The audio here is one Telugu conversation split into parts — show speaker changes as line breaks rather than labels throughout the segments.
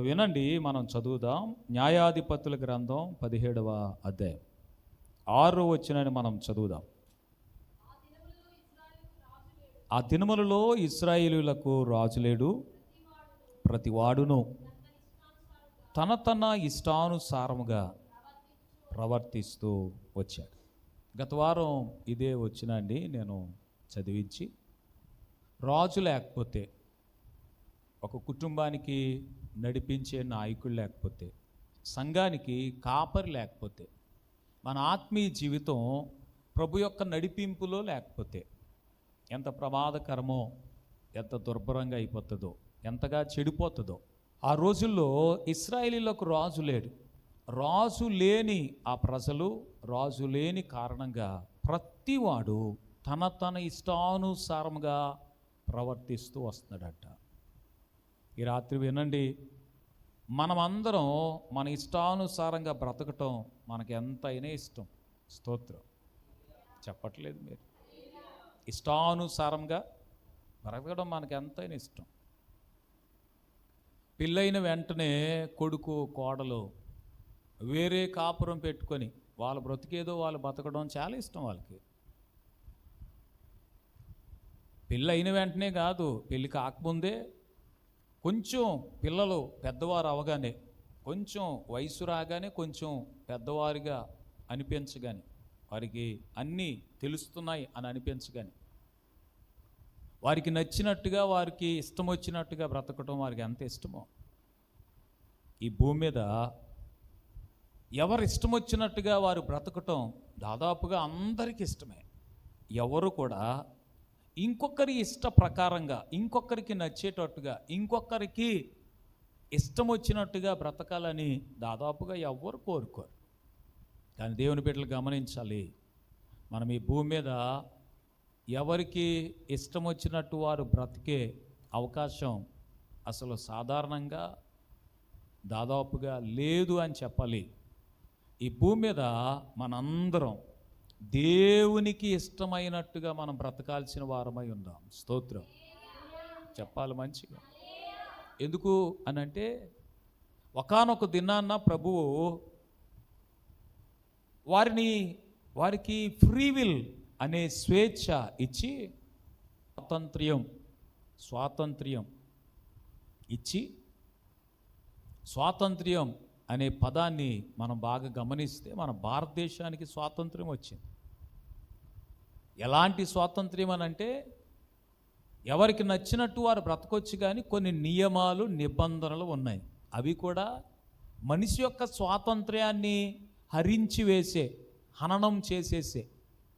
వినండి మనం చదువుదాం. న్యాయాధిపతుల గ్రంథం పదిహేడవ అధ్యాయం. ఆరు వచ్చినని మనం చదువుదాం. ఆ దినములలో ఇస్రాయేలులకు రాజు లేడు ప్రతివాడును తన తన ఇష్టానుసారముగా ప్రవర్తిస్తూ వచ్చాడు. గత వారం ఇదే వచ్చినండి నేను చదివించి రాజు లేకపోతే ఒక కుటుంబానికి నడిపించే నాయకుడు లేకపోతే సంఘానికి కాపరి లేకపోతే మన ఆత్మీయ జీవితం ప్రభు యొక్క నడిపింపులో లేకపోతే ఎంత ప్రమాదకరమో ఎంత దుర్భరంగా అయిపోతుందో ఎంతగా చెడిపోతుందో ఆ రోజుల్లో ఇస్రాయేలీలకు రాజు లేడు. రాజు లేని ఆ ప్రజలు రాజు లేని కారణంగా ప్రతివాడు తన తన ఇష్టానుసారంగా ప్రవర్తిస్తూ వస్తున్నాడట. ఈ రాత్రి వినండి. మనమందరం మన ఇష్టానుసారంగా బ్రతకటం మనకి ఎంతైనా ఇష్టం. స్తోత్రం. చెప్పట్లేదు మీరు. ఇష్టానుసారంగా బ్రతకడం మనకి ఎంతైనా ఇష్టం. పెళ్ళైన వెంటనే కొడుకు కోడలు వేరే కాపురం పెట్టుకొని వాళ్ళు బ్రతికేదో వాళ్ళు బతకడం చాలా ఇష్టం వాళ్ళకి. పెళ్ళి అయిన వెంటనే కాదు పెళ్ళి కాకముందే కొంచెం పిల్లలు పెద్దవారు అవగానే కొంచెం వయసు రాగానే కొంచెం పెద్దవారిగా అనిపించగానే వారికి అన్నీ తెలుస్తున్నాయి అని అనిపించగాని వారికి నచ్చినట్టుగా వారికి ఇష్టం వచ్చినట్టుగా బ్రతకటం వారికి ఎంత ఇష్టమో. ఈ భూమి మీద ఎవరు ఇష్టం వచ్చినట్టుగా వారు బ్రతకటం దాదాపుగా అందరికీ ఇష్టమే. ఎవరు కూడా ఇంకొకరి ఇష్ట ప్రకారంగా ఇంకొకరికి నచ్చేటట్టుగా ఇంకొకరికి ఇష్టం వచ్చినట్టుగా బ్రతకాలని దాదాపుగా ఎవ్వరు కోరుకోరు. కానీ దేవుని బిడ్డలు గమనించాలి. మనం ఈ భూమి మీద ఎవరికి ఇష్టం వచ్చినట్టు వారు బ్రతికే అవకాశం అసలు సాధారణంగా దాదాపుగా లేదు అని చెప్పాలి. ఈ భూమి మీద మనందరం దేవునికి ఇష్టమైనట్టుగా మనం బ్రతకాల్సిన వారమై ఉందాం. స్తోత్రం. చెప్పాలి మంచిగా. ఎందుకు అని అంటే ఒకనొక దినాన్న ప్రభువు వారిని వారికి ఫ్రీ విల్ అనే స్వేచ్ఛ ఇచ్చి స్వాతంత్ర్యం స్వాతంత్ర్యం ఇచ్చి స్వాతంత్ర్యం అనే పదాన్ని మనం బాగా గమనిస్తే మన భారతదేశానికి స్వాతంత్ర్యం వచ్చింది. ఎలాంటి స్వాతంత్ర్యం అని అంటే ఎవరికి నచ్చినట్టు వారు బ్రతకొచ్చు కానీ కొన్ని నియమాలు నిబంధనలు ఉన్నాయి. అవి కూడా మనిషి యొక్క స్వాతంత్ర్యాన్ని హరించి వేసే హననం చేసేసే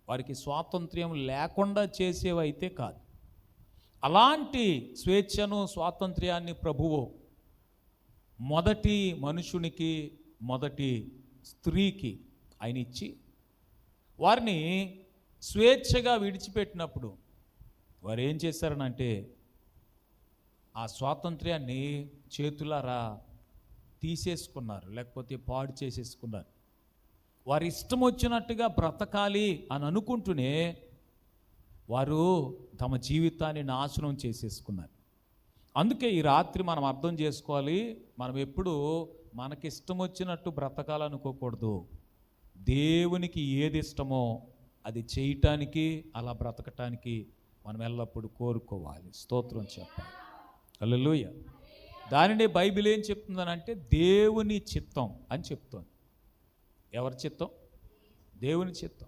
వారికి స్వాతంత్ర్యం లేకుండా చేసేవైతే కాదు. అలాంటి స్వేచ్ఛను స్వాతంత్ర్యాన్ని ప్రభువు మొదటి మనుషునికి మొదటి స్త్రీకి ఆయన ఇచ్చి వారిని స్వేచ్ఛగా విడిచిపెట్టినప్పుడు వారు ఏం చేశారనంటే ఆ స్వాతంత్ర్యాన్ని చేతులారా తీసేసుకున్నారు లేకపోతే పాడు చేసేసుకున్నారు. వారి ఇష్టం వచ్చినట్టుగా బ్రతకాలి అని అనుకుంటూనే వారు తమ జీవితాన్ని నాశనం చేసేసుకున్నారు. అందుకే ఈ రాత్రి మనం అర్థం చేసుకోవాలి మనం ఎప్పుడు మనకి ఇష్టం వచ్చినట్టు బ్రతకాలనుకోకూడదు. దేవునికి ఏది ఇష్టమో అది చేయటానికి అలా బ్రతకటానికి మనం ఎల్లప్పుడూ కోరుకోవాలి. స్తోత్రం చెప్పాలి. హల్లెలూయా. దానినే బైబిల్ ఏం చెప్తుందనంటే దేవుని చిత్తం అని చెప్తోంది. ఎవరి చిత్తం? దేవుని చిత్తం.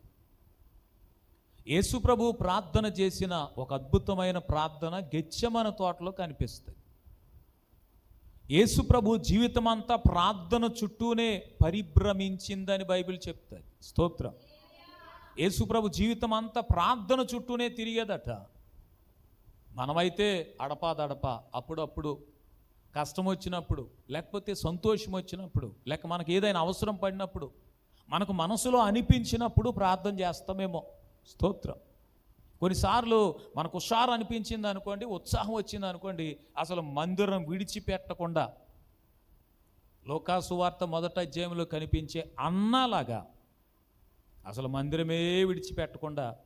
యేసుప్రభు ప్రార్థన చేసిన ఒక అద్భుతమైన ప్రార్థన గెచ్చమన తోటలో కనిపిస్తుంది. యేసుప్రభు జీవితం అంతా ప్రార్థన చుట్టూనే పరిభ్రమించిందని బైబిల్ చెప్తుంది. స్తోత్రం. యేసుప్రభు జీవితం అంతా ప్రార్థన చుట్టూనే తిరిగేదట. మనమైతే అడపాదడప అప్పుడప్పుడు కష్టం వచ్చినప్పుడు లేకపోతే సంతోషం వచ్చినప్పుడు లేక మనకు ఏదైనా అవసరం పడినప్పుడు మనకు మనసులో అనిపించినప్పుడు ప్రార్థన చేస్తామేమో. స్తోత్రం. కొన్నిసార్లు మనకు హుషారు అనిపించింది అనుకోండి ఉత్సాహం వచ్చింది అనుకోండి అసలు మందిరం విడిచిపెట్టకుండా లోకాసు వార్త మొదట అధ్యాయంలో కనిపించే అన్నలాగా అసలు మందిరమే విడిచిపెట్టకుండా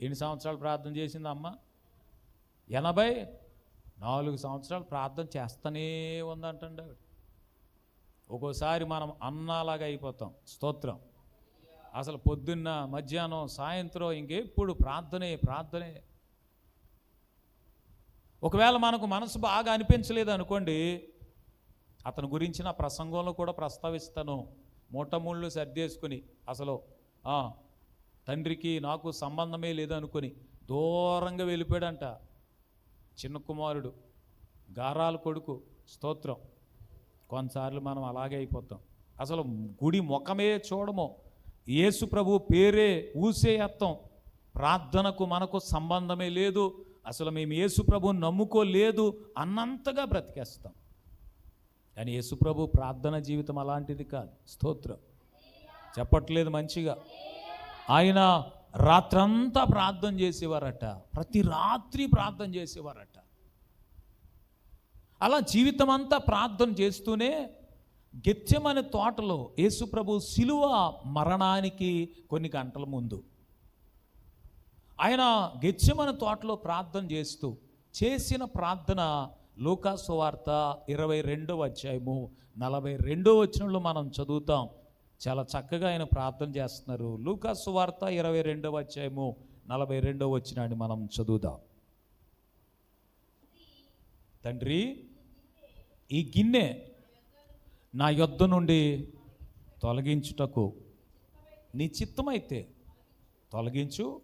ఎన్ని సంవత్సరాలు ప్రార్థన చేసింది అమ్మ? ఎనభై నాలుగు సంవత్సరాలు ప్రార్థన చేస్తూనే ఉందంటండి ఆవిడ. ఒక్కోసారి మనం అన్నలాగా అయిపోతాం స్తోత్రం. అసలు పొద్దున్న మధ్యాహ్నం సాయంత్రం ఇంకెప్పుడు ప్రార్థనే ప్రార్థనే. ఒకవేళ మనకు మనసు బాగా అనిపించలేదు అనుకోండి అతని గురించి నా ప్రసంగంలో కూడా ప్రస్తావిస్తాను. మూటముళ్ళు సర్దేసుకుని అసలు తండ్రికి నాకు సంబంధమే లేదు అనుకొని దూరంగా వెళ్ళిపోయాడంట. చిన్న కుమారుడు గారాల కొడుకు స్తోత్రం. కొన్నిసార్లు మనం అలాగే అయిపోతాం. అసలు గుడి ముఖమే చూడము. యేసు ప్రభు పేరే ఊసే ఎత్తం ప్రార్థనకు మనకు సంబంధమే లేదు. అసలు మేము యేసు ప్రభుని నమ్ముకోలేదు అన్నంతగా బ్రతికేస్తాం. కానీ యేసు ప్రభు ప్రార్థన జీవితం అలాంటిది కాదు. స్తోత్రం. చెప్పట్లేదు మంచిగా. ఆయన రాత్రంతా ప్రార్థన చేసేవారట. ప్రతి రాత్రి ప్రార్థన చేసేవారట. అలా జీవితం అంతా ప్రార్థన చేస్తూనే గెచ్చమని తోటలో యేసుప్రభు శిలువ మరణానికి కొన్ని గంటల ముందు. ఆయన గెచ్చమని తోటలో ప్రార్థన చేస్తూ చేసిన ప్రార్థన లూకాసు వార్త ఇరవై రెండవ అధ్యాయము నలభై రెండో వచనంలో మనం చదువుతాం. చాలా చక్కగా ఆయన ప్రార్థన చేస్తున్నారు. లూకాసు వార్త ఇరవై రెండవ అధ్యాయము నలభై రెండవ వచ్చినాన్ని మనం చదువుదాం. తండ్రి ఈ గిన్నె నా యొద్ద నుండి తొలగించుటకు నీ చిత్తమైతే తొలగించు.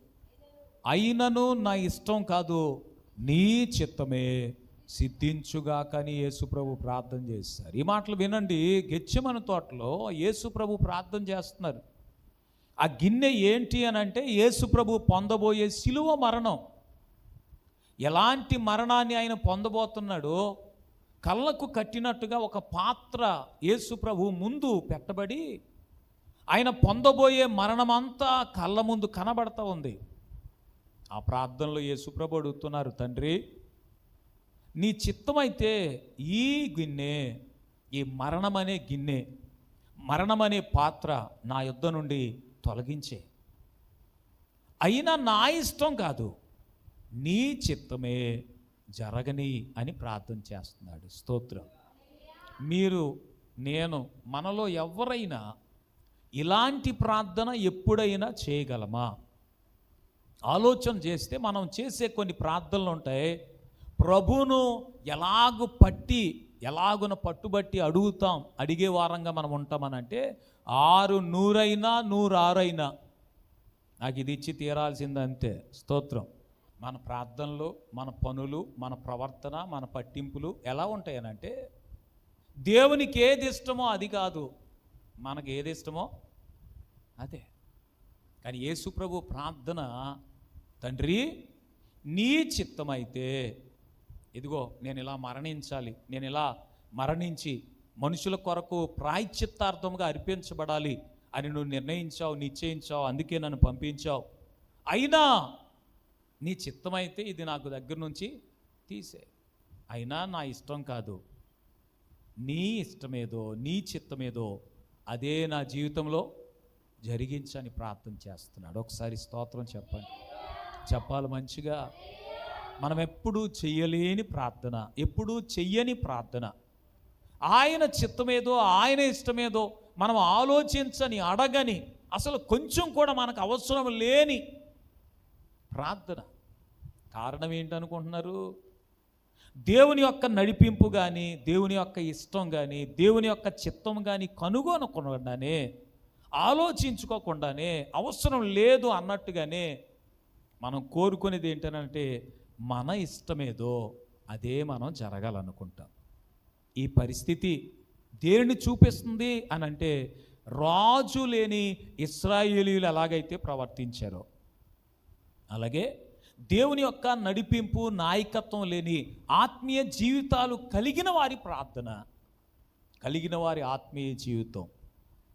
అయినను నా ఇష్టం కాదు నీ చిత్తమే సిద్ధించుగాకని యేసుప్రభు ప్రార్థన చేస్తారు ఈ మాటలు వినండి. గెచ్చమన తోటలో యేసుప్రభు ప్రార్థన చేస్తున్నారు. ఆ గిన్నె ఏంటి అని అంటే యేసుప్రభు పొందబోయే శిలువ మరణం. ఎలాంటి మరణాన్ని ఆయన పొందబోతున్నాడో కళ్ళకు కట్టినట్టుగా ఒక పాత్ర యేసుప్రభు ముందు పెట్టబడి ఆయన పొందబోయే మరణమంతా కళ్ళ ముందు కనబడతా ఉంది. ఆ ప్రార్థనలో యేసుప్రభు అడుగుతున్నారు తండ్రి నీ చిత్తమైతే ఈ గిన్నె ఈ మరణమనే గిన్నె మరణమనే పాత్ర నా యుద్ధ నుండి తొలగించే. అయినా నా ఇష్టం కాదు నీ చిత్తమే జరగని అని ప్రార్థన చేస్తున్నాడు స్తోత్రం. మీరు నేను మనలో ఎవరైనా ఇలాంటి ప్రార్థన ఎప్పుడైనా చేయగలమా? ఆలోచన చేస్తే మనం చేసే కొన్ని ప్రార్థనలు ఉంటాయి ప్రభును ఎలాగు పట్టి ఎలాగున పట్టుబట్టి అడుగుతాం అడిగే వారంగా మనం ఉంటామనంటే ఆరు నూరైనా నూరు నాకు ఇది ఇచ్చి తీరాల్సిందంతే. స్తోత్రం. మన ప్రార్థనలు మన పనులు మన ప్రవర్తన మన పట్టింపులు ఎలా ఉంటాయనంటే దేవునికి ఏది ఇష్టమో అది కాదు. మనకి ఏది ఇష్టమో అదే. కానీ యేసుప్రభు ప్రార్థన తండ్రి నీ చిత్తమైతే ఇదిగో నేను ఇలా మరణించాలి. నేను ఇలా మరణించి మనుషుల కొరకు ప్రాయశ్చిత్తార్థముగా అర్పించబడాలి అని నువ్వు నిర్ణయించావు నిశ్చయించావు అందుకే నన్ను పంపించావు. అయినా నీ చిత్తమైతే ఇది నాకు దగ్గర నుంచి తీసే. అయినా నా ఇష్టం కాదు. నీ ఇష్టమేదో నీ చిత్తమేదో అదే నా జీవితంలో జరిగించని ప్రార్థన చేస్తున్నాడు. ఒకసారి స్తోత్రం చెప్పండి. చెప్పాలి మంచిగా. మనం ఎప్పుడూ చెయ్యలేని ప్రార్థన ఎప్పుడూ చెయ్యని ప్రార్థన. ఆయన చిత్తమేదో ఆయన ఇష్టమేదో మనం ఆలోచించని అడగని అసలు కొంచెం కూడా మనకు అవసరం లేని ప్రార్థన. కారణం ఏంటనుకుంటున్నారు దేవుని యొక్క నడిపింపు కానీ దేవుని యొక్క ఇష్టం కానీ దేవుని యొక్క చిత్తం కానీ కనుగొనకుండానే ఆలోచించుకోకుండానే అవసరం లేదు అన్నట్టుగానే మనం కోరుకునేది ఏంటనంటే మన ఇష్టమేదో అదే మనం జరగాలనుకుంటాం. ఈ పరిస్థితి దేనిని చూపిస్తుంది అని అంటే రాజు లేని ఇస్రాయేలీలు ఎలాగైతే ప్రవర్తించారో అలాగే దేవుని యొక్క నడిపింపు నాయకత్వం లేని ఆత్మీయ జీవితాలు కలిగిన వారి ప్రార్థన కలిగిన వారి ఆత్మీయ జీవితం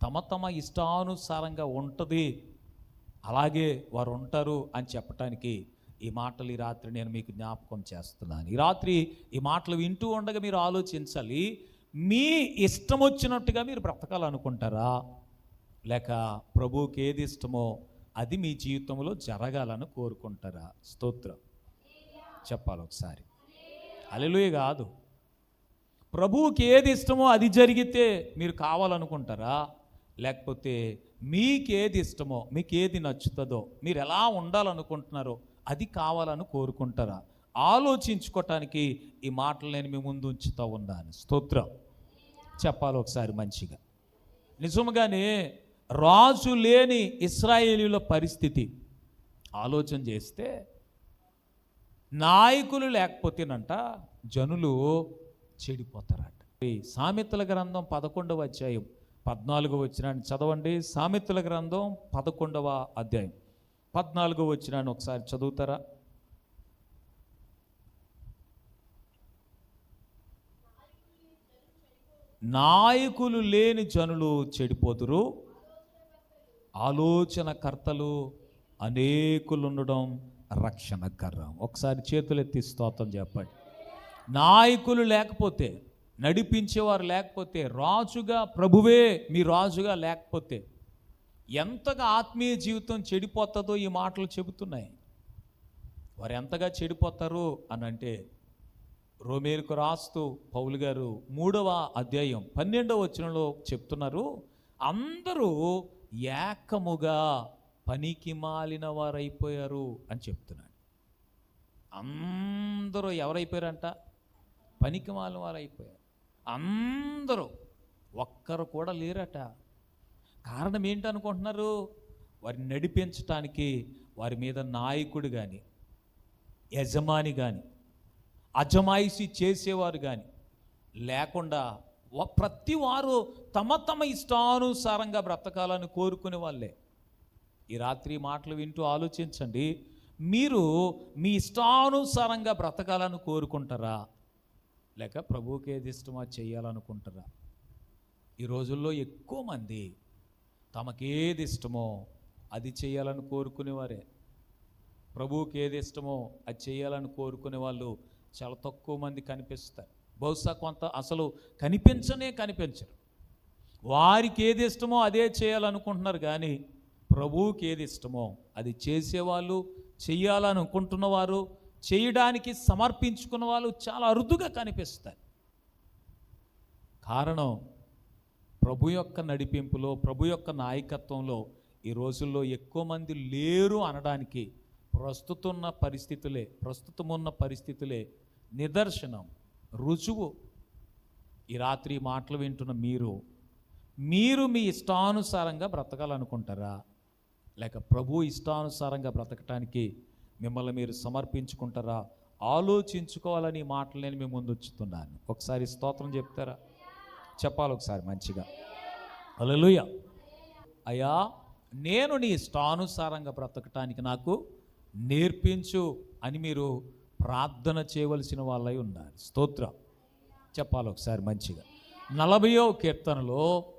తమ తమ ఇష్టానుసారంగా ఉంటుంది అలాగే వారు ఉంటారు అని చెప్పటానికి ఈ మాటలు ఈ రాత్రి నేను మీకు జ్ఞాపకం చేస్తున్నాను. ఈ రాత్రి ఈ మాటలు వింటూ ఉండగా మీరు ఆలోచించాలి మీ ఇష్టం వచ్చినట్టుగా మీరు బ్రతకాలనుకుంటారా? లేక ప్రభువుకి ఏది ఇష్టమో అది మీ జీవితంలో జరగాలని కోరుకుంటారా? స్తోత్రం. చెప్పాలి ఒకసారి. అలెలుయ కాదు. ప్రభువుకి ఏది ఇష్టమో అది జరిగితే మీరు కావాలనుకుంటారా? లేకపోతే మీకు ఏది ఇష్టమో మీకు ఏది నచ్చుతుందో మీరు ఎలా ఉండాలనుకుంటున్నారో అది కావాలని కోరుకుంటారా? ఆలోచించుకోవటానికి ఈ మాటలు నేను మీ ముందు ఉంచుతూ ఉన్నాను. స్తోత్రం. చెప్పాలి ఒకసారి మంచిగా. నిజముగానే రాజు లేని ఇస్రాయేలీల పరిస్థితి. ఆలోచన చేస్తే నాయకులు లేకపోతేనంట జనులు చెడిపోతారట. సామెతల గ్రంథం పదకొండవ అధ్యాయం పద్నాలుగో వచ్చినాన్ని చదవండి. సామెతల గ్రంథం పదకొండవ అధ్యాయం. పద్నాలుగో వచ్చినాను ఒకసారి చదువుతారా? నాయకులు లేని జనులు చెడిపోతురు ఆలోచనకర్తలు అనేకులు ఉండడం రక్షణకరం. ఒకసారి చేతులు ఎత్తి స్తోత్రం చెప్పండి. నాయకులు లేకపోతే నడిపించేవారు లేకపోతే రాజుగా ప్రభువే మీ రాజుగా లేకపోతే ఎంతగా ఆత్మీయ జీవితం చెడిపోతుందో ఈ మాటలు చెబుతున్నాయి. వారు ఎంతగా చెడిపోతారు అని అంటే రోమేరుకు రాస్తూ పౌలు గారు మూడవ అధ్యాయం పన్నెండవ వచనంలో చెప్తున్నారు అందరూ ఏకముగా పనికి మాలిన వారైపోయారు అని చెప్తున్నాడు. అందరూ ఎవరైపోయారంట? పనికి మాలిన వారు అయిపోయారు అందరూ ఒక్కరు కూడా లేరట. కారణం ఏంటనుకుంటున్నారు? వారిని నడిపించటానికి వారి మీద నాయకుడు కానీ యజమాని కానీ అజమాయిషి చేసేవారు కానీ లేకుండా ప్రతి వారు తమ తమ ఇష్టానుసారంగా బ్రతకాలని కోరుకునే వాళ్ళే. ఈ రాత్రి మాటలు వింటూ ఆలోచించండి. మీరు మీ ఇష్టానుసారంగా బ్రతకాలని కోరుకుంటారా? లేక ప్రభువుకి ఏది ఇష్టమా? చేయాలనుకుంటారా? ఈ రోజుల్లో ఎక్కువ మంది తమకేది ఇష్టమో అది చేయాలని కోరుకునేవారే. ప్రభువుకి ఏది ఇష్టమో అది చేయాలని కోరుకునే వాళ్ళు చాలా తక్కువ మంది కనిపిస్తారు. బహుశా కొంత అసలు కనిపించనే కనిపించరు. వారికి ఏది ఇష్టమో అదే చేయాలనుకుంటున్నారు కానీ ప్రభువుకి ఏది ఇష్టమో అది చేసేవాళ్ళు చేయాలనుకుంటున్నవారు చేయడానికి సమర్పించుకున్న వాళ్ళు చాలా అరుదుగా కనిపిస్తారు. కారణం ప్రభు యొక్క నడిపింపులో ప్రభు యొక్క నాయకత్వంలో ఈ రోజుల్లో ఎక్కువ మంది లేరు అనడానికి ప్రస్తుతం ఉన్న పరిస్థితులే ప్రస్తుతం ఉన్న పరిస్థితులే నిదర్శనం రుజువు. ఈ రాత్రి మాటలు వింటున్న మీరు మీరు మీ ఇష్టానుసారంగా బ్రతకాలనుకుంటారా? లేక ప్రభు ఇష్టానుసారంగా బ్రతకటానికి మిమ్మల్ని మీరు సమర్పించుకుంటారా? ఆలోచించుకోవాలని ఈ మాటలు నేను మీ ముందు వచ్చుతున్నాను ఒకసారి స్తోత్రం చెప్తారా? చెప్పాలి ఒకసారి మంచిగా. అలలుయ అయ్యా నేను నీ ఇష్టానుసారంగా బ్రతకటానికి నాకు నేర్పించు అని మీరు ప్రార్థన చేయవలసిన వాళ్ళై ఉన్నారు. స్తోత్రం. చెప్పాలి ఒకసారి మంచిగా. నలభయో కీర్తనలో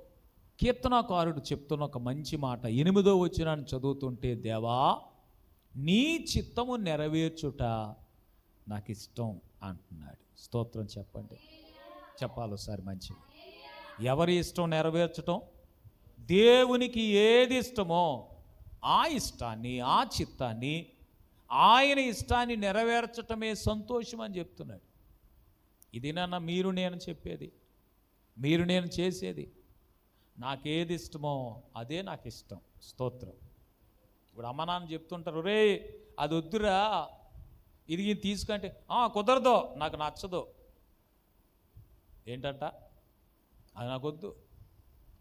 కీర్తనకారుడు చెప్తున్న ఒక మంచి మాట. ఎనిమిదో వచ్చిన చదువుతుంటే దేవా నీ చిత్తము నెరవేర్చుట నాకు ఇష్టం అంటున్నాడు. స్తోత్రం చెప్పండి. చెప్పాలి ఒకసారి మంచిగా. ఎవరి ఇష్టం నెరవేర్చటం? దేవునికి ఏది ఇష్టమో ఆ ఇష్టాన్ని ఆ చిత్తాన్ని ఆయన ఇష్టాన్ని నెరవేర్చటమే సంతోషం అని చెప్తున్నాడు. ఇది నాన్న మీరు నేను చెప్పేది. మీరు నేను చేసేది. నాకేది ఇష్టమో అదే నాకు ఇష్టం. స్తోత్రం. ఇప్పుడు అమ్మ నాన్న చెప్తుంటారు రే అది వద్దురా. ఇది తీసుకుంటే కుదరదు. నాకు నచ్చదు. ఏంటంట? అది నాకొద్దు.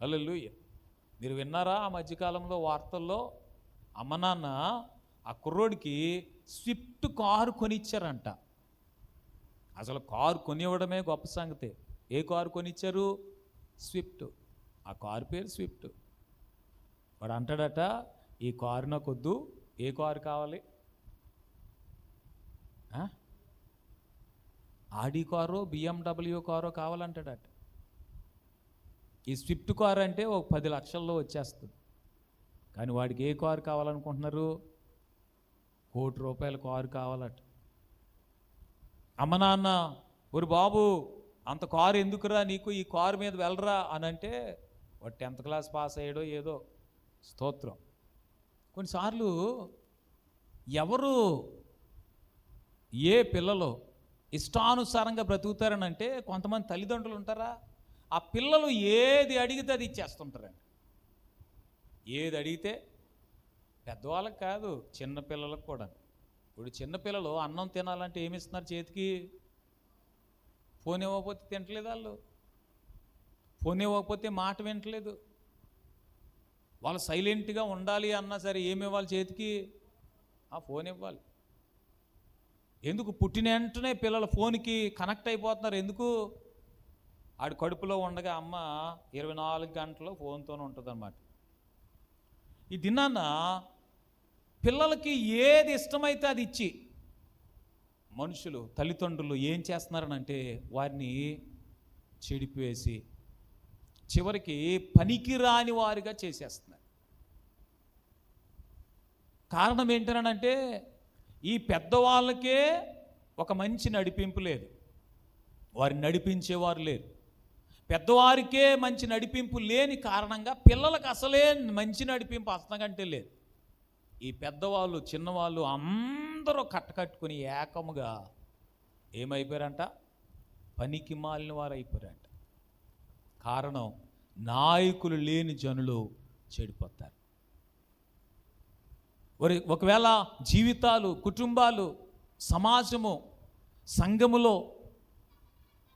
అల్లెల్లుయ్య మీరు విన్నారా ఆ మధ్యకాలంలో వార్తల్లో అమ్మ నాన్న ఆ కుర్రోడికి స్విఫ్ట్ కారు కొనిచ్చారంట. అసలు కారు కొనివ్వడమే గొప్ప సంగతి. ఏ కారు కొనిచ్చారు? స్విఫ్ట్. ఆ కారు పేరు స్విఫ్ట్. వాడు అంటాడట ఈ కారు నాకు వద్దు ఏ కారు కావాలి? ఆడి కారో బిఎండబ్ల్యూ కారో కావాలంటాడట. ఈ స్విఫ్ట్ కార్ అంటే ఒక పది లక్షల్లో వచ్చేస్తుంది. కానీ వాడికి ఏ కారు కావాలనుకుంటున్నారు? కోటి రూపాయల కారు కావాలట. అమ్మ నాన్న ఒరు బాబు అంత కారు ఎందుకురా నీకు? ఈ కారు మీద వెళ్ళరా? అని అంటే వాడు టెన్త్ క్లాస్ పాస్ అయ్యాడో ఏదో స్తోత్రం. కొన్నిసార్లు ఎవరు ఏ పిల్లలు ఇష్టానుసారంగా బ్రతుకుతారని అంటే కొంతమంది తల్లిదండ్రులు ఉంటారా? ఆ పిల్లలు ఏది అడిగితే అది ఇచ్చేస్తుంటారండి. ఏది అడిగితే పెద్దవాళ్ళకి కాదు చిన్న పిల్లలకు కూడా ఇప్పుడు చిన్నపిల్లలు అన్నం తినాలంటే ఏమి ఇస్తున్నారు చేతికి? ఫోన్ ఇవ్వకపోతే తింటలేదు వాళ్ళు. ఫోన్ ఇవ్వకపోతే మాట వింటలేదు. వాళ్ళు సైలెంట్గా ఉండాలి అన్నా సరే ఏమి ఇవ్వాలి చేతికి? ఆ ఫోన్ ఇవ్వాలి. ఎందుకు పుట్టిన వెంటనే పిల్లల ఫోన్కి కనెక్ట్ అయిపోతున్నారు? ఎందుకు? ఆడు కడుపులో ఉండగా అమ్మ ఇరవై నాలుగు గంటలు ఫోన్తోనే ఉంటుంది అనమాట ఈ దినాన పిల్లలకి ఏది ఇష్టమైతే అది ఇచ్చి మనుషులు తల్లిదండ్రులు ఏం చేస్తున్నారనంటే వారిని చెడిపివేసి చివరికి పనికిరాని వారిగా చేసేస్తున్నారు. కారణం ఏంటనంటే ఈ పెద్దవాళ్ళకే ఒక మంచి నడిపింపు లేదు. వారిని నడిపించేవారు లేరు. పెద్దవారికే మంచి నడిపింపు లేని కారణంగా పిల్లలకు అసలే మంచి నడిపింపు అసలంటే లేదు. ఈ పెద్దవాళ్ళు చిన్నవాళ్ళు అందరూ కట్టకట్టుకుని ఏకముగా ఏమైపోయారంట? పనికి మాలిన వారు అయిపోయారంట కారణం నాయకులు లేని జనులు చెడిపోతారు. మరి ఒకవేళ జీవితాలు కుటుంబాలు సమాజము సంఘములో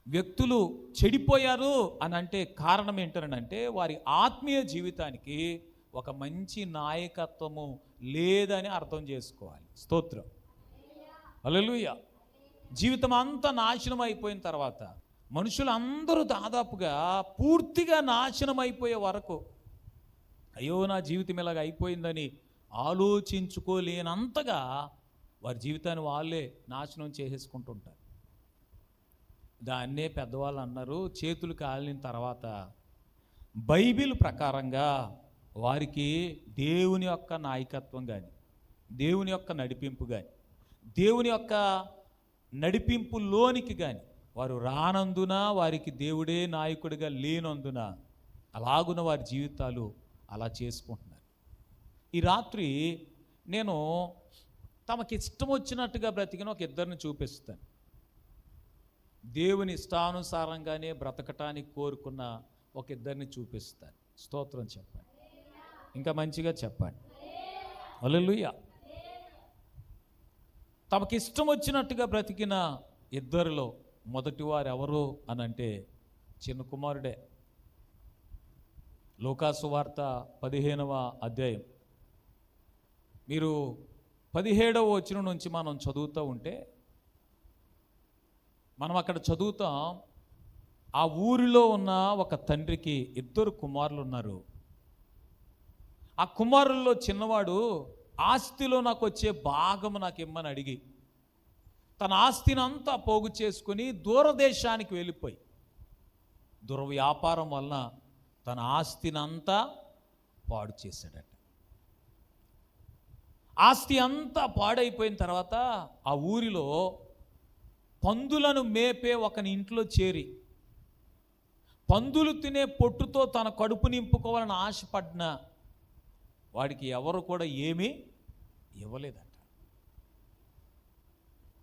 వ్యక్తులు చెడిపోయారు అని అంటే కారణం ఏంటనంటే వారి ఆత్మీయ జీవితానికి ఒక మంచి నాయకత్వము లేదని అర్థం చేసుకోవాలి. స్తోత్రం. అలలుయ జీవితం అంతా నాశనం అయిపోయిన తర్వాత మనుషులందరూ దాదాపుగా పూర్తిగా నాశనం అయిపోయే వరకు అయ్యో నా జీవితం ఇలాగ అయిపోయిందని ఆలోచించుకోలేనంతగా వారి జీవితాన్ని వాళ్ళే నాశనం చేసేసుకుంటుంటారు. దాన్నే పెద్దవాళ్ళు అన్నారు చేతులు కాలిన తర్వాత బైబిల్ ప్రకారంగా వారికి దేవుని యొక్క నాయకత్వం కానీ దేవుని యొక్క నడిపింపు కానీ దేవుని యొక్క నడిపింపులోనికి కానీ వారు రానందున వారికి దేవుడే నాయకుడిగా లేనందున అలాగున వారి జీవితాలు అలా చేసుకుంటున్నారు. ఈ రాత్రి నేను తమకిష్టం వచ్చినట్టుగా బ్రతికిన ఒక ఇద్దరిని చూపిస్తాను. దేవుని ఇష్టానుసారంగానే బ్రతకటానికి కోరుకున్న ఒక ఇద్దరిని చూపిస్తాను. స్తోత్రం చెప్పండి. ఇంకా మంచిగా చెప్పండి. అలలుయ తమకి ఇష్టం వచ్చినట్టుగా బ్రతికిన ఇద్దరిలో మొదటివారు ఎవరు అని అంటే చిన్న కుమారుడే. లోకాసు వార్త పదిహేనవ అధ్యాయం. మీరు పదిహేడవ వచనం నుంచి మనం చదువుతూ ఉంటే మనం అక్కడ చదువుతాం ఆ ఊరిలో ఉన్న ఒక తండ్రికి ఇద్దరు కుమారులు ఉన్నారు ఆ కుమారుల్లో చిన్నవాడు ఆస్తిలో నాకు వచ్చే భాగము నాకు ఇమ్మని అడిగి తన ఆస్తిని అంతా పోగు చేసుకుని దూరదేశానికి వెళ్ళిపోయి దుర్వ్యాపారం వలన తన ఆస్తిని అంతా పాడు చేశాడట. ఆస్తి అంతా పాడైపోయిన తర్వాత ఆ ఊరిలో పందులను మేపే ఒకని ఇంట్లో చేరి పందులు తినే పొట్టుతో తన కడుపు నింపుకోవాలని ఆశపడిన వాడికి ఎవరు కూడా ఏమీ ఇవ్వలేదట.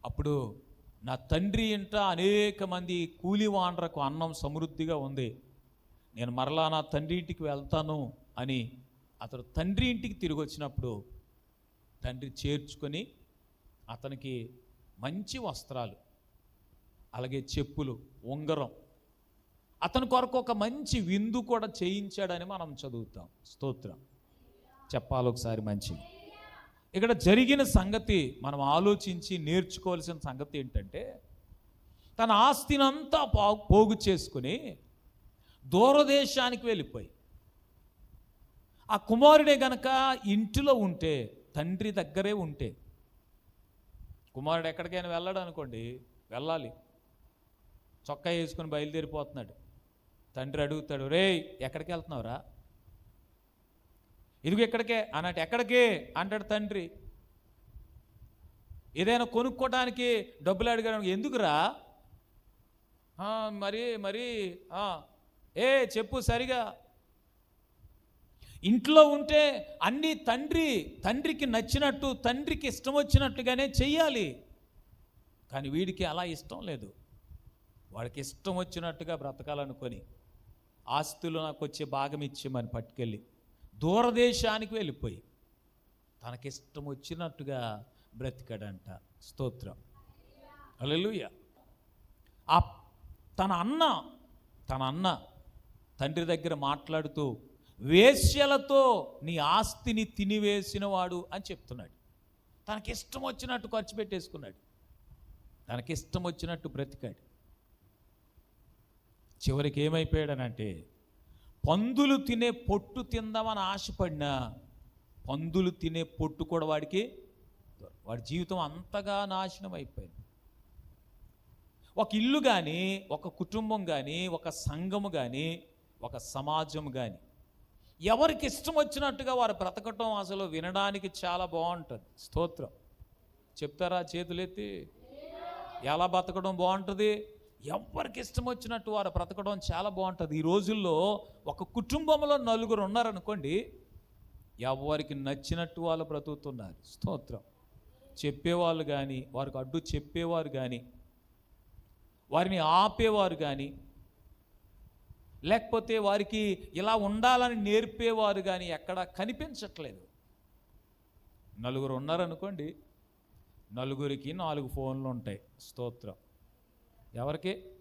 అప్పుడు నా తండ్రి ఇంట అనేక మంది కూలివాండ్రకు అన్నం సమృద్ధిగా ఉంది. నేను మరలా నా తండ్రి ఇంటికి వెళ్తాను అని అతడు తండ్రి ఇంటికి తిరిగి వచ్చినప్పుడు తండ్రి చేర్చుకొని అతనికి మంచి వస్త్రాలు అలాగే చెప్పులు ఉంగరం. అతని కొరకు ఒక మంచి విందు కూడా చేయించాడని మనం చదువుతాం. స్తోత్రం. చెప్పాలి ఒకసారి మంచిది ఇక్కడ జరిగిన సంగతి మనం ఆలోచించి నేర్చుకోవాల్సిన సంగతి ఏంటంటే తన ఆస్తినంతా పో పోగు చేసుకుని దూరదేశానికి వెళ్ళిపోయి ఆ కుమారుడే గనక ఇంటిలో ఉంటే తండ్రి దగ్గరే ఉంటే కుమారుడు ఎక్కడికైనా వెళ్ళాడు అనుకోండి వెళ్ళాలి. చొక్కా వేసుకుని బయలుదేరిపోతున్నాడు. తండ్రి అడుగుతాడు రే ఎక్కడికి వెళ్తున్నావురా? ఇదిగో ఎక్కడికే అన్నట్టు ఎక్కడికి? అంటాడు తండ్రి. ఏదైనా కొనుక్కోవడానికి డబ్బులు అడిగాడు ఎందుకురా? మరి మరి ఏ చెప్పు సరిగా. ఇంట్లో ఉంటే అన్నీ తండ్రి తండ్రికి నచ్చినట్టు తండ్రికి ఇష్టం వచ్చినట్టుగానే చెయ్యాలి. కానీ వీడికి అలా ఇష్టం లేదు. వాడికి ఇష్టం వచ్చినట్టుగా బ్రతకాలనుకొని ఆస్తులు నాకు వచ్చే భాగం ఇచ్చేమని పట్టుకెళ్ళి దూరదేశానికి వెళ్ళిపోయి తనకిష్టం వచ్చినట్టుగా బ్రతికాడంట. స్తోత్రం. అలెలుయ ఆ తన అన్న తన అన్న తండ్రి దగ్గర మాట్లాడుతూ వేశ్యలతో నీ ఆస్తిని తినివేసినవాడు అని చెప్తున్నాడు. తనకిష్టం వచ్చినట్టు ఖర్చు పెట్టేసుకున్నాడు. తనకిష్టం వచ్చినట్టు బ్రతికాడు. చివరికి ఏమైపోయాడనంటే పందులు తినే పొట్టు తిందామని ఆశపడినా పందులు తినే పొట్టు కూడా వాడికి వాడి జీవితం అంతగా నాశనం అయిపోయింది. ఒక ఇల్లు కానీ ఒక కుటుంబం కానీ ఒక సంఘము కానీ ఒక సమాజం కానీ ఎవరికి ఇష్టం వచ్చినట్టుగా వారు బ్రతకటం అసలు వినడానికి చాలా బాగుంటుంది. స్తోత్రం. చెప్తారా చేతులెత్తి? ఎలా బతకడం బాగుంటుంది? ఎవరికి ఇష్టం వచ్చినట్టు వారు బ్రతకడం చాలా బాగుంటుంది. ఈ రోజుల్లో ఒక కుటుంబంలో నలుగురు ఉన్నారనుకోండి ఎవరికి నచ్చినట్టు వాళ్ళు బ్రతుకుతున్నారు. స్తోత్రం. చెప్పేవాళ్ళు కానీ వారికి అడ్డు చెప్పేవారు కానీ వారిని ఆపేవారు కానీ లేకపోతే వారికి ఇలా ఉండాలని నేర్పేవారు కానీ ఎక్కడా కనిపించట్లేదు. నలుగురు ఉన్నారనుకోండి నలుగురికి నాలుగు ఫోన్లు ఉంటాయి. స్తోత్రం. ఎవరికి?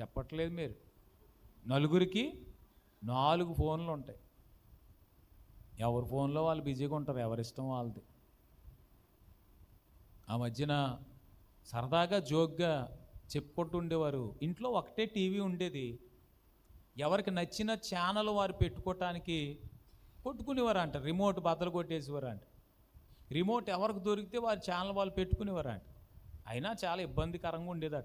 చెప్పట్లేదు మీరు. నలుగురికి నాలుగు ఫోన్లు ఉంటాయి. ఎవరి ఫోన్లో వాళ్ళు బిజీగా ఉంటారు ఎవరిష్టం వాళ్ళది. ఆ మధ్యన సరదాగా జోక్గా చెప్పుకుంటూ ఉండేవారు. ఇంట్లో ఒకటే టీవీ ఉండేది. ఎవరికి నచ్చిన ఛానల్ వారు పెట్టుకోవటానికి కొట్టుకునేవారు అంట రిమోట్ బద్దలు కొట్టేసేవారు అంట రిమోట్ ఎవరికి దొరికితే వారి ఛానల్ వాళ్ళు పెట్టుకునేవారు అంట అయినా చాలా ఇబ్బందికరంగా ఉండేదట.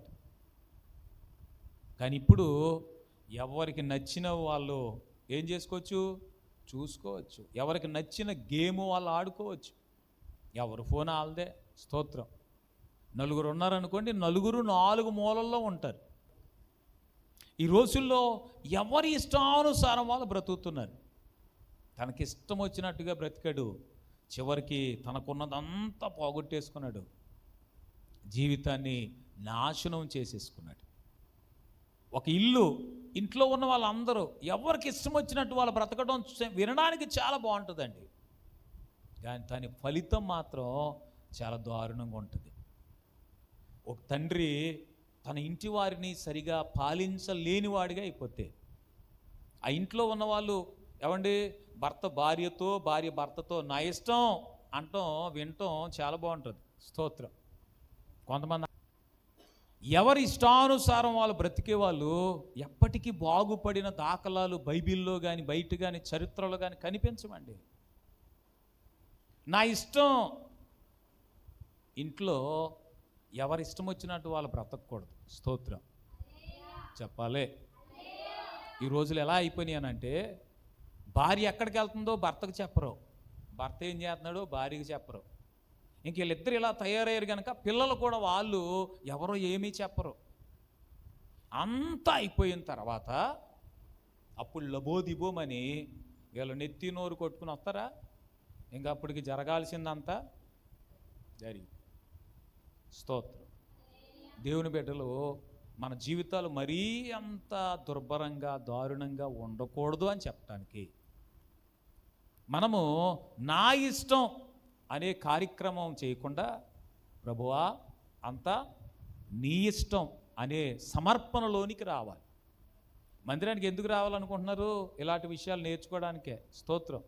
కానీ ఇప్పుడు ఎవరికి నచ్చిన వాళ్ళు ఏం చేసుకోవచ్చు? చూసుకోవచ్చు. ఎవరికి నచ్చిన గేమ్ వాళ్ళు ఆడుకోవచ్చు. ఎవరు ఫోన్ వాళ్ళదే స్తోత్రం. నలుగురు ఉన్నారనుకోండి నలుగురు నాలుగు మూలల్లో ఉంటారు. ఈ రోజుల్లో ఎవరి ఇష్టానుసారం వాళ్ళు బ్రతుకుతున్నారు? తనకి ఇష్టం వచ్చినట్టుగా బ్రతికాడు. చివరికి తనకున్నదంతా పోగొట్టేసుకున్నాడు. జీవితాన్ని నాశనం చేసేసుకున్నాడు. ఒక ఇల్లు ఇంట్లో ఉన్న వాళ్ళందరూ ఎవరికి ఇష్టం వచ్చినట్టు వాళ్ళు బ్రతకడం వినడానికి చాలా బాగుంటుందండి. కానీ దాని ఫలితం మాత్రం చాలా దారుణంగా ఉంటుంది. ఒక తండ్రి తన ఇంటి వారిని సరిగా పాలించలేనివాడిగా అయిపోతే ఆ ఇంట్లో ఉన్న వాళ్ళు ఏమండి భర్త భార్యతో భార్య భర్తతో నా ఇష్టం అంటాం వినటం చాలా బాగుంటుంది. స్తోత్రం. కొంతమంది ఎవరి ఇష్టానుసారం వాళ్ళు బ్రతికే వాళ్ళు ఎప్పటికీ బాగుపడిన దాఖలాలు బైబిల్లో కానీ బయట కానీ చరిత్రలో కానీ కనిపించమండి నా ఇష్టం ఇంట్లో ఎవరి ఇష్టం వచ్చినట్టు వాళ్ళు బ్రతకూడదు స్తోత్రం. చెప్పాలి. ఈ రోజులు ఎలా అయిపోయినాయనంటే భార్య ఎక్కడికి వెళ్తుందో భర్తకు చెప్పరు. భర్త ఏం చేస్తున్నాడో భార్యకి చెప్పరు. ఇంక వీళ్ళిద్దరు ఇలా తయారయ్యారు కనుక పిల్లలు కూడా వాళ్ళు ఎవరో ఏమీ చెప్పరు. అంతా అయిపోయిన తర్వాత అప్పుడు లబోదిబోమని వీళ్ళు నెత్తి నోరు కొట్టుకుని వస్తారా? ఇంకా అప్పటికి జరగాల్సిందంతా జరిగి స్తోత్రం. దేవుని బిడ్డలు మన జీవితాలు మరీ అంత దుర్భరంగా దారుణంగా ఉండకూడదు అని చెప్పడానికి మనము నా ఇష్టం అనే కార్యక్రమం చేయకుండా ప్రభువా అంతా నీ ఇష్టం అనే సమర్పణలోనికి రావాలి. మందిరానికి ఎందుకు రావాలనుకుంటున్నారు? ఇలాంటి విషయాలు నేర్చుకోవడానికే. స్తోత్రం.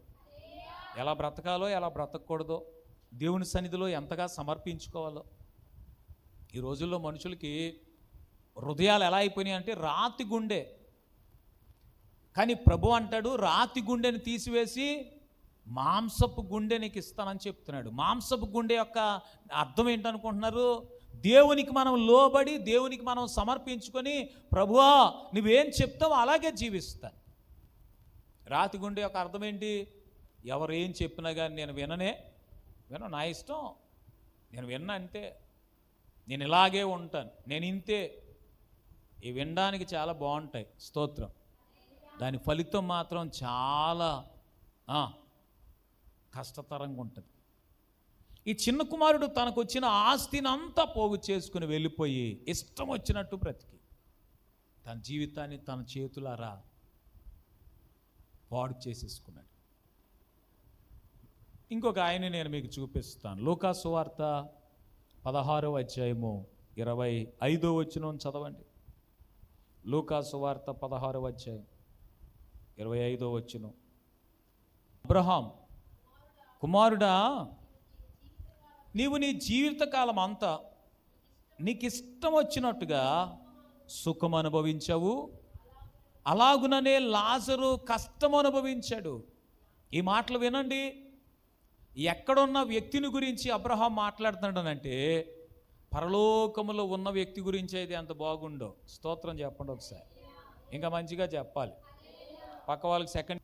ఎలా బ్రతకాలో ఎలా బ్రతకూడదో దేవుని సన్నిధిలో ఎంతగా సమర్పించుకోవాలో. ఈ రోజుల్లో మనుషులకి హృదయాలు ఎలా అయిపోయినాయి అంటే రాతి గుండె. కానీ ప్రభు అంటాడు రాతి గుండెని తీసివేసి మాంసపు గుండె నీకు ఇస్తానని చెప్తున్నాడు. మాంసపు గుండె యొక్క అర్థం ఏంటనుకుంటున్నారు? దేవునికి మనం లోబడి దేవునికి మనం సమర్పించుకొని ప్రభువా నువ్వేం చెప్తావో అలాగే జీవిస్తాను రాతి గుండె యొక్క అర్థం ఏంటి? ఎవరు ఏం చెప్పినా కానీ నేను విననే విన నా ఇష్టం. నేను విన్నా అంతే. నేను ఇలాగే ఉంటాను. నేను ఇంతే. ఇవి వినడానికి చాలా బాగుంటాయి. స్తోత్రం. దాని ఫలితం మాత్రం చాలా కష్టతరంగా ఉంటుంది ఈ చిన్న కుమారుడు తనకు వచ్చిన ఆస్తిని అంతా పోగు చేసుకుని వెళ్ళిపోయి ఇష్టం వచ్చినట్టు బ్రతికి. తన జీవితాన్ని తన చేతులారా పాడు చేసేసుకున్నాడు. ఇంకొక ఆయన నేను మీకు చూపిస్తాను. లూకాసు వార్త పదహారో అధ్యాయము ఇరవై ఐదో వచ్చిన చదవండి. లూకాసు వార్త పదహారో అధ్యాయం ఇరవై ఐదో వచ్చిన అబ్రహాం కుమారుడా నీవు నీ జీవితకాలం అంతా నీకు ఇష్టం వచ్చినట్టుగా సుఖం అనుభవించావు. అలాగుననే లాజరు కష్టం అనుభవించాడు. ఈ మాటలు వినండి. ఎక్కడున్న వ్యక్తిని గురించి అబ్రహాం మాట్లాడుతున్నాడనంటే పరలోకములో ఉన్న వ్యక్తి గురించి అయితే ఎంత బాగుండో. స్తోత్రం చెప్పండి ఒకసారి. ఇంకా మంచిగా చెప్పాలి. పక్క వాళ్ళకి సెకండ్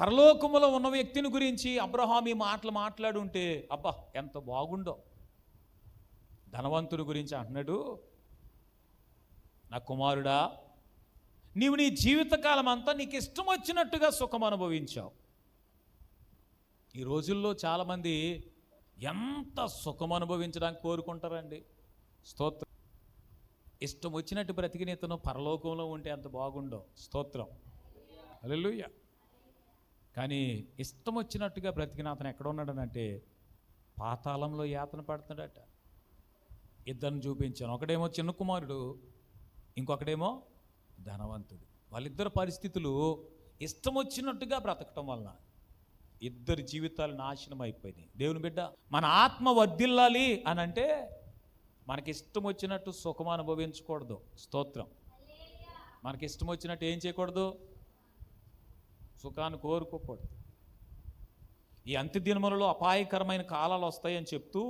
పరలోకములో ఉన్న వ్యక్తిని గురించి అబ్రహాం ఈ మాటలు మాట్లాడుంటే అబ్బా ఎంత బాగుండో. ధనవంతుని గురించి అంటున్నాడు నా కుమారుడా నీవు నీ జీవితకాలం అంతా నీకు ఇష్టం వచ్చినట్టుగా సుఖం అనుభవించావు. ఈ రోజుల్లో చాలామంది ఎంత సుఖం అనుభవించడానికి కోరుకుంటారండి. స్తోత్రం. ఇష్టం వచ్చినట్టు బ్రతికిన ఇతను పరలోకంలో ఉంటే ఎంత బాగుండో. స్తోత్రం. అల్లెలుయ్యా కానీ ఇష్టం వచ్చినట్టుగా బ్రతికిన అతను ఎక్కడ ఉన్నాడనంటే పాతాళంలో యాతన పడుతున్నాడట. ఇద్దరిని చూపించాను. ఒకడేమో చిన్న కుమారుడు ఇంకొకడేమో ధనవంతుడు. వాళ్ళిద్దరు పరిస్థితులు ఇష్టం వచ్చినట్టుగా బ్రతకటం వలన ఇద్దరి జీవితాలు నాశనం అయిపోయినాయి. దేవుని బిడ్డ మన ఆత్మ వర్ధిల్లాలి అని అంటే మనకి ఇష్టం వచ్చినట్టు సుఖం అనుభవించకూడదు. స్తోత్రం. మనకి ఇష్టం వచ్చినట్టు ఏం చేయకూడదు? సుఖాన్ని కోరుకోకూడదు. ఈ అంత్య దినములలో అపాయకరమైన కాలాలు వస్తాయని చెప్తూ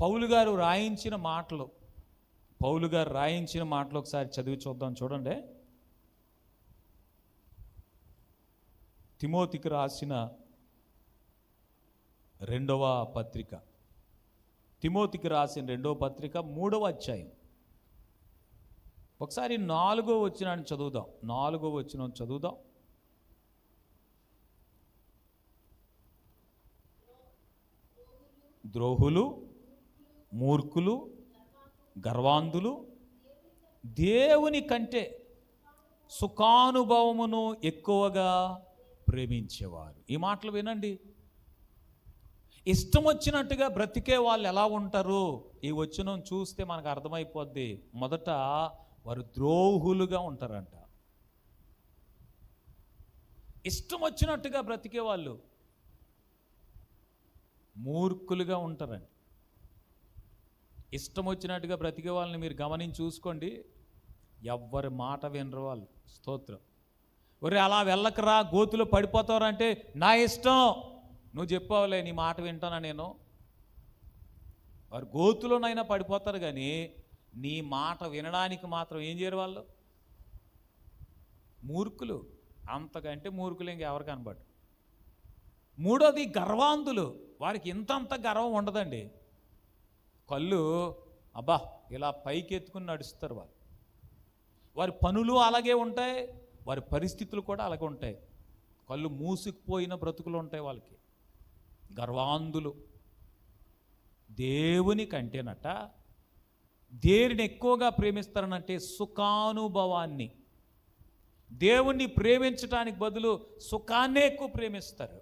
పౌలు గారు రాయించిన మాటలు పౌలు గారు రాయించిన మాటలు ఒకసారి చదివి చూద్దాం చూడండి. తిమోతికి రాసిన రెండవ పత్రిక తిమోతికి రాసిన రెండవ పత్రిక మూడవ అధ్యాయం. ఒకసారి నాలుగో వచ్చినాన్ని చదువుదాం. నాలుగో వచ్చిన చదువుదాం. ద్రోహులు మూర్ఖులు గర్వాంధులు దేవుని కంటే సుఖానుభవమును ఎక్కువగా ప్రేమించేవారు. ఈ మాటలు వినండి. ఇష్టం వచ్చినట్టుగా బ్రతికే వాళ్ళు ఎలా ఉంటారు? ఈ వచ్చిన చూస్తే మనకు అర్థమైపోద్ది. మొదట వారు ద్రోహులుగా ఉంటారంట. ఇష్టం వచ్చినట్టుగా బ్రతికే వాళ్ళు మూర్ఖులుగా ఉంటారండి ఇష్టం వచ్చినట్టుగా బ్రతికే వాళ్ళని మీరు గమనించి చూసుకోండి. ఎవ్వరి మాట వినరు వాళ్ళు. స్తోత్రం. ఒరే అలా వెళ్ళకరా గోతులో పడిపోతారంటే నా ఇష్టం. నువ్వు చెప్పావులే నీ మాట వింటానా నేను? వారు గోతులోనైనా పడిపోతారు కానీ నీ మాట వినడానికి మాత్రం ఏం చేయరు వాళ్ళు? మూర్ఖులు. అంతకంటే మూర్ఖులు ఇంకెవరు కనబడు మూడోది గర్వాంధులు. వారికి ఇంతంత గర్వం ఉండదండి. కళ్ళు అబ్బా ఇలా పైకి ఎత్తుకుని నడుస్తారు వారు వారి పనులు అలాగే ఉంటాయి వారి పరిస్థితులు కూడా అలాగే ఉంటాయి. కళ్ళు మూసుకుపోయిన బ్రతుకులు ఉంటాయి వాళ్ళకి. గర్వాంధులు. దేవుని కంటేనట దేనిని ఎక్కువగా ప్రేమిస్తారనంటే సుఖానుభవాన్ని. దేవుణ్ణి ప్రేమించడానికి బదులు సుఖాన్నే ఎక్కువ ప్రేమిస్తారు.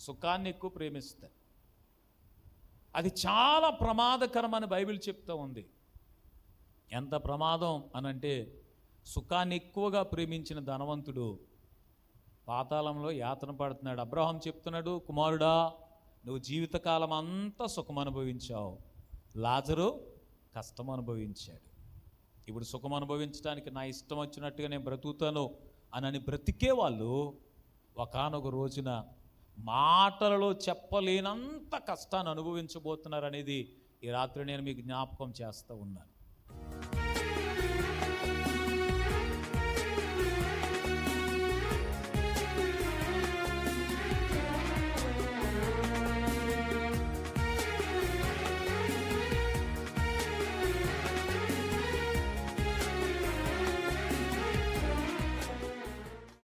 సుఖాన్ని ఎక్కువ ప్రేమిస్తారు. అది చాలా ప్రమాదకరమని బైబిల్ చెప్తూ ఉంది. ఎంత ప్రమాదం అనంటే సుఖాన్ని ఎక్కువగా ప్రేమించిన ధనవంతుడు పాతాళంలో యాతన పడుతున్నాడు. అబ్రహాం చెప్తున్నాడు కుమారుడా నువ్వు జీవితకాలం అంతా సుఖం అనుభవించావు. లాజరు కష్టం అనుభవించాడు. ఇప్పుడు సుఖం అనుభవించడానికి నా ఇష్టం వచ్చినట్టుగా నేను బ్రతుకుతాను అనని బ్రతికే వాళ్ళు ఒకనొక రోజున మాటలలో చెప్పలేనంత కష్టాన్ని అనుభవించబోతున్నారు అనేది ఈ రాత్రి నేను మీకు జ్ఞాపకం చేస్తూ ఉన్నాను.